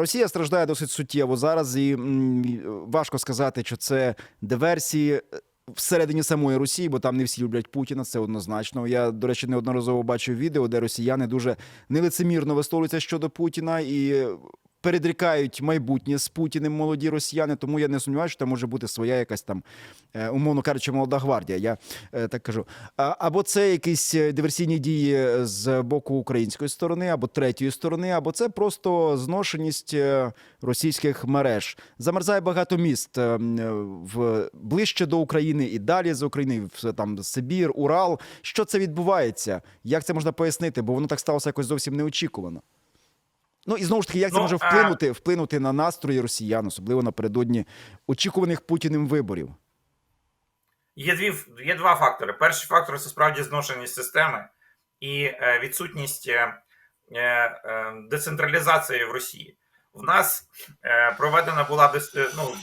Росія страждає досить суттєво зараз, і важко сказати, що це диверсії е, всередині самої Росії, бо там не всі люблять Путіна. Це однозначно. Я, до речі, неодноразово бачив відео, де росіяни дуже нелицемірно висловлюються щодо Путіна і. Передрікають майбутнє з Путіним молоді росіяни, тому я не сумніваюся, що там може бути своя якась там, е, умовно кажучи, молода гвардія. Я е, так кажу. Або це якісь е, диверсійні дії з боку української сторони, або третьої сторони, або це просто зношеність російських мереж. Замерзає багато міст в ближче до України і далі з України, в там Сибір, Урал. Що це відбувається? Як це можна пояснити? Бо воно так сталося якось зовсім неочікувано. Ну і знову ж таки, як це Ну, може вплинути, вплинути на настрої росіян, особливо напередодні очікуваних путіним виборів? Є дві є два фактори. Перший фактор це справді зношеність системи і е, відсутність е, е, децентралізації в Росії. В нас проведена була ну,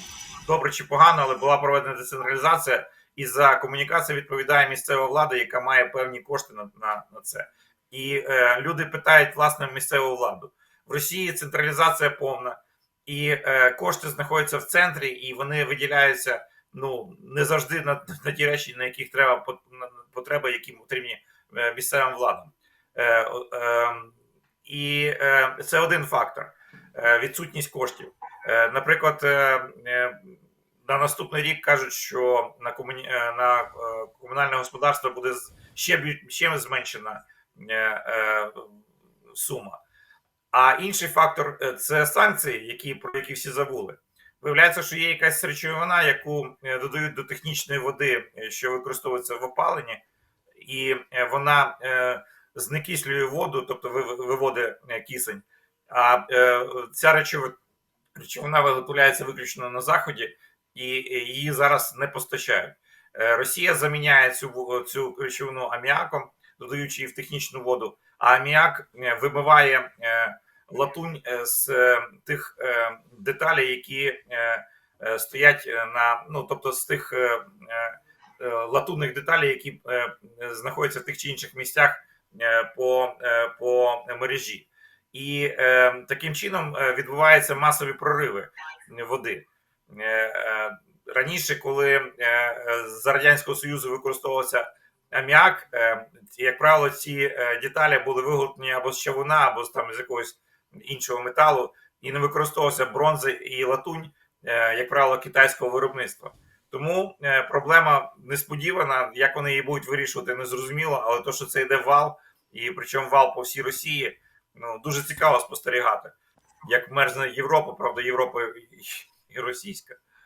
добре чи погано, але була проведена децентралізація, і за комунікацію відповідає місцева влада, яка має певні кошти на, на, на це. І е, люди питають власне місцеву владу. В Росії централізація повна, і е, кошти знаходяться в центрі, і вони виділяються ну не завжди на, на ті речі, на яких треба пот- на- потреби, які потрібні е, місцевим владам. Е, е, і е, це один фактор відсутність коштів. Наприклад, на наступний рік кажуть, що на комуні... на комунальне господарство буде ще ще зменшена сума. А інший фактор е, це санкції, які про які всі забули. Виявляється, що є якась речовина, яку е, додають до технічної води, е, що використовується в опаленні, і вона знекислює воду, тобто виводить кисень. А ця речови- речовина виготовляється виключно на заході, і її зараз не постачають. Росія заміняє цю цю речовину аміаком, додаючи її в технічну воду. А аміак вимиває латунь е, з е, тих е, деталей, які стоять на ну, тобто з тих латунних деталей, які знаходяться в тих чи інших місцях по, по мережі. І е, таким чином відбуваються масові прориви води. Е, раніше, коли е, е, з радянського союзу використовувався аміак, як правило, ці деталі були виготовлені або з чавуна, або з там з якогось іншого металу, і не використовувався бронзи і латунь, е, як правило, китайського виробництва. Тому е, проблема несподівана. Як вони її будуть вирішувати, не зрозуміло, але то, що це йде вал, і причому вал по всій Росії, ну дуже цікаво спостерігати. Як мерзне Європа, правда, Європа і- і російська.